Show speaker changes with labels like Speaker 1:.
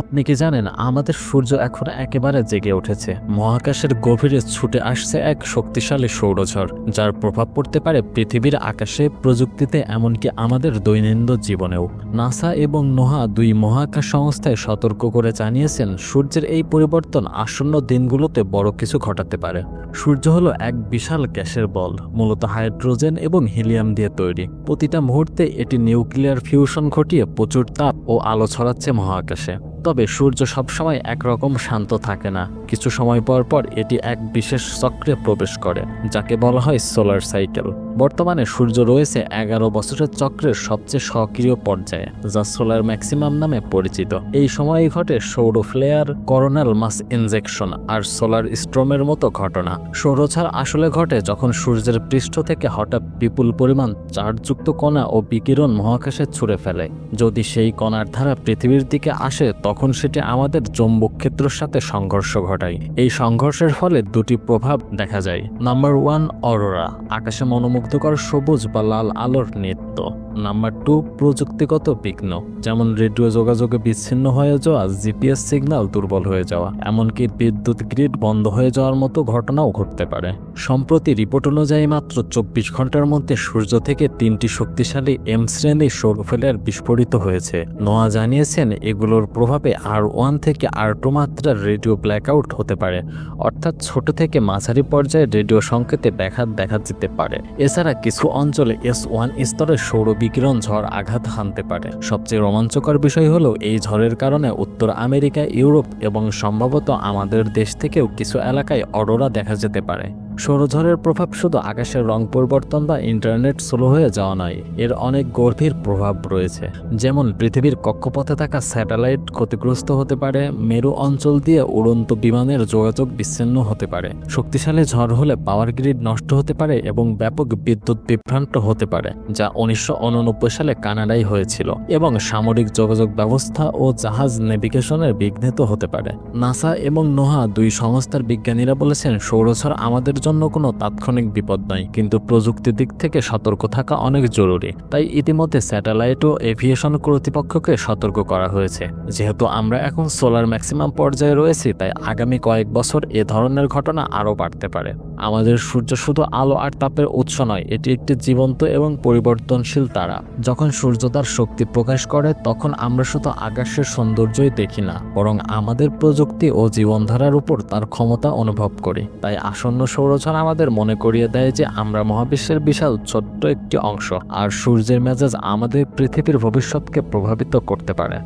Speaker 1: আপনি কি জানেন, আমাদের সূর্য এখন একেবারে জেগে উঠেছে। মহাকাশের গভীরে ছুটে আসছে এক শক্তিশালী সৌরঝড়, যার প্রভাব পড়তে পারে পৃথিবীর আকাশে, প্রযুক্তিতে, এমনকি আমাদের দৈনন্দিন জীবনেও। নাসা এবং নোহা দুই মহাকাশ সংস্থায় সতর্ক করে জানিয়েছেন, সূর্যের এই পরিবর্তন আসন্ন দিনগুলোতে বড় কিছু ঘটাতে পারে। সূর্য হলো এক বিশাল গ্যাসের বল, মূলত হাইড্রোজেন এবং হিলিয়াম দিয়ে তৈরি। প্রতিটা মুহূর্তে এটি নিউক্লিয়ার ফিউশন ঘটিয়ে প্রচুর তাপ ও আলো ছড়াচ্ছে মহাকাশে। তবে সূর্য সবসময় একরকম শান্ত থাকে না। কিছু সময় পর পর এটি এক বিশেষ চক্রে প্রবেশ করে, যাকে বলা হয় সোলার সাইকেল। বর্তমানে সূর্য রয়েছে এগারো বছরের চক্রের সবচেয়ে সক্রিয় পর্যায়ে, যা সোলার ম্যাক্সিমাম নামে পরিচিত। এই সময়ে ঘটে সৌর ফ্লেয়ার, করোনাল মাস ইনজেকশন আর সোলার স্ট্রমের মতো ঘটনা। সৌরছাড় আসলে ঘটে যখন সূর্যের পৃষ্ঠ থেকে হঠাৎ বিপুল পরিমাণ চার্জযুক্ত কণা ও বিকিরণ মহাকাশে ছুঁড়ে ফেলে। যদি সেই কণার ধারা পৃথিবীর দিকে আসে, তখন সেটি আমাদের চৌম্বক ক্ষেত্রের সাথে সংঘর্ষ ঘটায়। এই সংঘর্ষের ফলে দুটি প্রভাব দেখা যায়। নাম্বার ওয়ান, অরোরা, আকাশে মনোমুগ্ধকর সবুজ বা লাল আলোর নৃত্য। নাম্বার টু, প্রযুক্তিগত বিঘ্ন, যেমন রেডিও যোগাযোগে বিচ্ছিন্ন হয়ে যাওয়া, জিপিএস সিগন্যাল দুর্বল হয়ে যাওয়া, এমনকি বিদ্যুৎ গ্রিড বন্ধ হয়ে যাওয়ার মতো ঘটনাও ঘটতে পারে। সম্প্রতি রিপোর্ট অনুযায়ী মাত্র চব্বিশ ঘণ্টার মধ্যে সূর্য থেকে তিনটি শক্তিশালী এম শ্রেণির সৌরফেলার বিস্ফোরিত হয়েছে। নোয়া জানিয়েছেন, এগুলোর প্রভাবে আর ওয়ান থেকে আর টু মাত্রার রেডিও ব্ল্যাকআউট হতে পারে, অর্থাৎ ছোট থেকে মাঝারি পর্যায়ে রেডিও সংকেতে ব্যাঘাত দেখা যেতে পারে। এছাড়া কিছু অঞ্চলে এস ওয়ান স্তরের সৌর বিকিরণ ঝড় আঘাত হানতে পারে। সবচেয়ে রোমাঞ্চকর বিষয় হলো এই ঝড়ের কারণে উত্তর আমেরিকা, ইউরোপ এবং সম্ভবত আমাদের দেশ থেকেও কিছু এলাকায় অরোরা দেখা যেতে পারে। সৌরঝড়ের প্রভাব শুধু আকাশের রং পরিবর্তন বা ইন্টারনেট স্লো হয়ে যাওয়া নয়, এর অনেক গভীর প্রভাব রয়েছে। যেমন পৃথিবীর কক্ষপথে থাকা স্যাটেলাইট ক্ষতিগ্রস্ত হতে পারে, মেরু অঞ্চল দিয়ে উড়ন্ত বিমানের যোগাযোগ বিচ্ছিন্ন হতে পারে, শক্তিশালী ঝড় হলে পাওয়ার গ্রিড নষ্ট হতে পারে এবং ব্যাপক বিদ্যুৎ বিভ্রান্ত হতে পারে, যা উনিশশো উননব্বই সালে কানাডায় হয়েছিল এবং সামরিক যোগাযোগ ব্যবস্থা ও জাহাজ নেভিগেশনের বিঘ্নিত হতে পারে। নাসা এবং নোহা দুই সংস্থার বিজ্ঞানীরা বলেছেন সৌরঝড় আমাদের কোনো তাৎক্ষণিক বিপদ নয় কিন্তু প্রযুক্তির দিক থেকে সতর্ক থাকা অনেক জরুরি। তাই ইতিমধ্যে স্যাটেলাইট ও এভিয়েশন কর্তৃপক্ষকে সতর্ক করা হয়েছে। যেহেতু আমরা এখন সোলার ম্যাক্সিমাম পর্যায়ে রয়েছি, তাই আগামী কয়েক বছর এ ধরনের ঘটনা আরও বাড়তে পারে। আমাদের সূর্য শুধু আলো আর তাপের উৎস নয়, এটি একটি জীবন্ত এবং পরিবর্তনশীল তারা। যখন সূর্য তার শক্তি প্রকাশ করে, তখন আমরা শুধু আকাশের সৌন্দর্যই দেখি না, বরং আমাদের প্রযুক্তি ও জীবনধারার উপর তার ক্ষমতা অনুভব করি। তাই আসন্ন সৌরঝড় আমাদের মনে করিয়ে দেয় যে আমরা মহাবিশ্বের বিশাল ছোট্ট একটি অংশ, আর সূর্যের মেজাজ আমাদের পৃথিবীর ভবিষ্যৎকে প্রভাবিত করতে পারে।